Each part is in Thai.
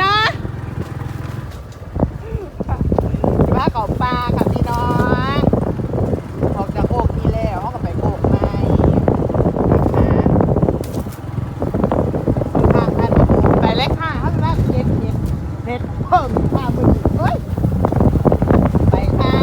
เนาะสิว่าเขาปลาค่ะพี่น้องออกจากโคกนี้แล้วเขาก็ไปโคกใหม่นะคะข้างท่านก็ปลูกไปเลยค่ะเขาจะว่าเห็ดเห็ดเห็ดเพิ่มค่ะมือเฮ้ยไปค่ะ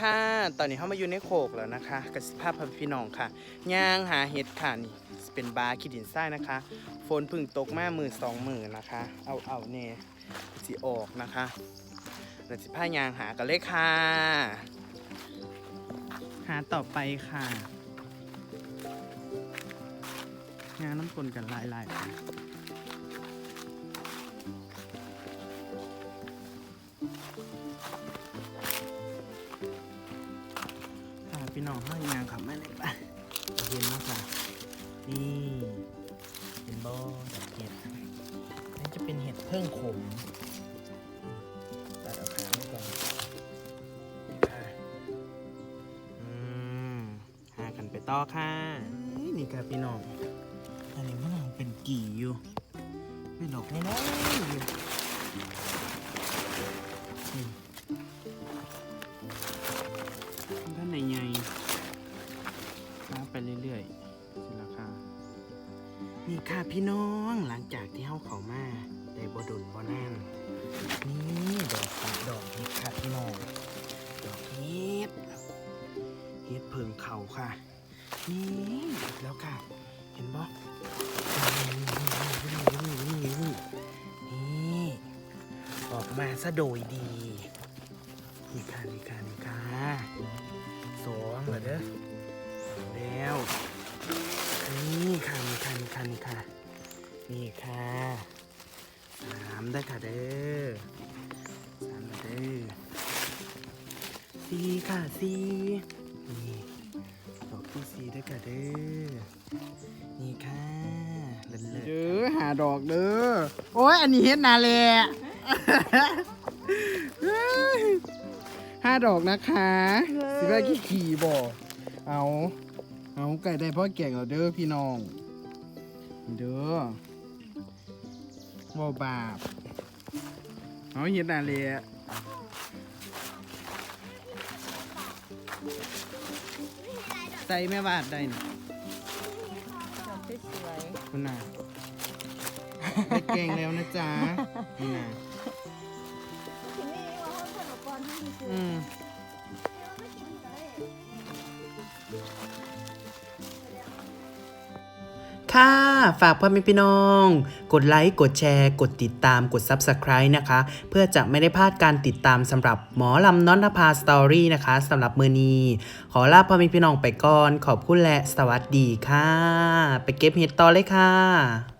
ค่ะ ตอนนี้เขามาอยู่ในโคกแล้วนะคะกับสภาพพี่น้องค่ะย่างหาเห็ดค่ะนี่เป็นบาร์ขีดินทรายนะคะ ฝนพึ่งตกมามือสองมือนะคะ เอาเอาเน่สิออกนะคะแล้วสิผ้ายางหากันเลยค่ะ หาต่อไปค่ะ งานน้ำกลกันหลายๆ พี่น้องห้อยงานขับไมาเลยปะเห็นมากค่ะนี่เป็นบ่อดอกเห็ดนี่จะเป็นเห็ดเพิ่งขมตัดเอาขาไว้ก่อนนี่ค่ะอืมหากันไปต่อค่ะนี่นี่ค่ะพี่น้องอันนี้มันเป็นกี่อยู่ไม่ดอกไม่น้อยๆอยู่ ไปเรื่อยๆสิละค่ะนี่ค่ะพี่น้องหลังจากที่เฮาเขามาได้บดุลบ่นานนี่ดอกครับดอกเห็ดค่ะพี่น้องดอกเห็ดเห็ดเพิงเขาค่ะ นี่แล้วค่ะ เห็นบ่นี่ออกมาซะโดยดีนี่ค่ะนี่ค่ะนี่ค่ะสองเหรอเด้อ เด้อสามเด้อสี่ค่ะสี่นี่ดอกที่สี่ได้อค่ะเด้อนี่ค่ะเลิศเด้อหาดอกเด้อโอ้ยอันนี้เฮ็ดนาแลห้าดอกนะคะ สิว่าขี้ขี่บ่เอาเอาไก่ได้พ่อแก่งเราเด้อพี่น้อง เด้อบ่บาป เอาเห็นอะไรอะใส่แม่บาดได้นี่ดอกสวยคุณน่ะได้แกงแล้วนะจ๊ะนี่น่ะๆทีนี้ว่าเขาขนมปอนที่ซื้ออืม ค่ะฝากพ่อแม่พี่น้อง กดไลค์ กดแชร์ กดติดตาม กด Subscribe นะคะ เพื่อจะไม่ได้พลาดการติดตามสำหรับหมอลำน้อนนภาสตอรี่นะคะสำหรับมือนี้ขอลาพ่อแม่พี่น้องไปก่อน ขอบคุณและสวัสดีค่ะ ไปเก็บเห็ดต่อเลยค่ะ